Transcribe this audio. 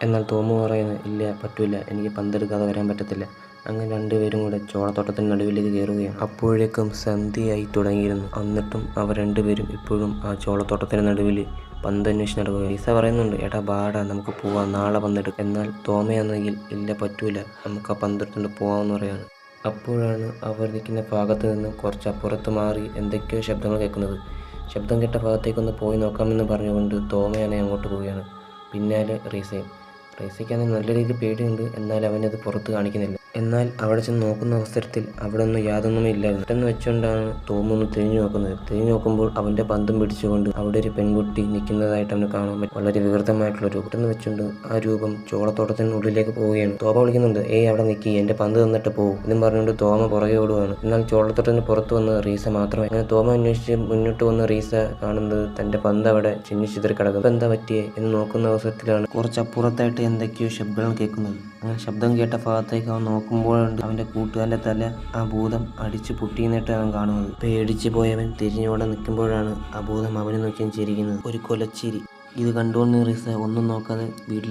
എന്നാൽ തോമു പറയുന്നു ഇല്ല പറ്റൂല. എനിക്ക് പന്തെടുക്കാതെ വരാൻ പറ്റത്തില്ല. അങ്ങനെ രണ്ടുപേരും കൂടെ ചോളത്തോട്ടത്തിന് നടുവിലേക്ക് കയറുകയാണ് അപ്പോഴേക്കും സന്ധ്യയായി തുടങ്ങിയിരുന്നു. എന്നിട്ടും അവർ രണ്ടുപേരും ഇപ്പോഴും ആ ചോളത്തോട്ടത്തിന് നടുവിൽ പന്ത് അന്വേഷിച്ച് നടക്കുക ഈസ പറയുന്നുണ്ട് എടാ ബാടാ നമുക്ക് പോവാം. നാളെ പന്തെടുക്കാം. എന്നാൽ തോമയാണെങ്കിൽ ഇല്ല പറ്റൂല. നമുക്ക് ആ പന്തെടുത്തുകൊണ്ട് പോകാമെന്ന് പറയാണ്. അപ്പോഴാണ് അവർ നിൽക്കുന്ന ഭാഗത്ത് നിന്ന് കുറച്ച് അപ്പുറത്ത് മാറി എന്തൊക്കെയോ ശബ്ദങ്ങൾ കേൾക്കുന്നത്. ശബ്ദം കേട്ട ഭാഗത്തേക്കൊന്ന് പോയി നോക്കാമെന്ന് പറഞ്ഞുകൊണ്ട് തോമയാണെ അങ്ങോട്ട് പോവുകയാണ്. പിന്നാലെ റീസയും. റീസയ്ക്കാണെങ്കിൽ നല്ല രീതിയിൽ പേടിയുണ്ട്. എന്നാൽ അവനത് പുറത്ത് കാണിക്കുന്നില്ല. എന്നാൽ അവിടെ ചെന്ന് നോക്കുന്ന അവസരത്തിൽ അവിടെ ഒന്നും യാതൊന്നും ഇല്ലായിരുന്നു. പെട്ടെന്ന് വെച്ചുകൊണ്ടാണ് തോമൊന്ന് തിരിഞ്ഞു നോക്കുന്നത്. തിരിഞ്ഞു നോക്കുമ്പോൾ അവന്റെ പന്തും പിടിച്ചുകൊണ്ട് അവിടെ ഒരു പെൺകുട്ടി നിൽക്കുന്നതായിട്ട് അവന് കാണാൻ പറ്റും വളരെ വികൃതമായിട്ടുള്ള രൂപം. പെട്ടെന്ന് വെച്ചുകൊണ്ട് ആ രൂപം ചോളത്തോട്ടത്തിന് ഉള്ളിലേക്ക് പോവുകയാണ്. തോമ വിളിക്കുന്നുണ്ട് ഏയ് അവിടെ നിൽക്കി എന്റെ പന്ത് തന്നിട്ട് പോകും എന്നും പറഞ്ഞുകൊണ്ട് തോമ പുറകെ ഓടുവാണ്. എന്നാൽ ചോളത്തോട്ടത്തിന് പുറത്ത് വന്ന റീസ മാത്രമേ അങ്ങനെ തോമ അന്വേഷിച്ച് മുന്നോട്ട് വന്ന റീസ കാണുന്നത് തന്റെ പന്ത് അവിടെ ചിന്നിച്ചിതറി കിടക്കും എന്താ പറ്റിയേ? എന്ന് നോക്കുന്ന അവസരത്തിലാണ് കുറച്ച് അപ്പുറത്തായിട്ട് എന്തൊക്കെയോ ശബ്ദങ്ങൾ കേൾക്കുന്നത്. അങ്ങനെ ശബ്ദം കേട്ട ഭാഗത്തേക്ക് അവൻ നോക്കുമ്പോഴുണ്ട് അവന്റെ കൂട്ടുകാരന്റെ തല ആ ഭൂതം അടിച്ച് പൊട്ടിയെന്നിട്ട് അവൻ കാണുന്നത്. പേടിച്ച് പോയവൻ തിരിഞ്ഞോടെ നിൽക്കുമ്പോഴാണ് ആ ഭൂതം അവനെ നോക്കി ചിരിക്കുന്നത്. ഒരു കൊലച്ചിരി. ഇത് കണ്ടുകൊണ്ട് റിസ ഒന്നും നോക്കാതെ വീട്ടിൽ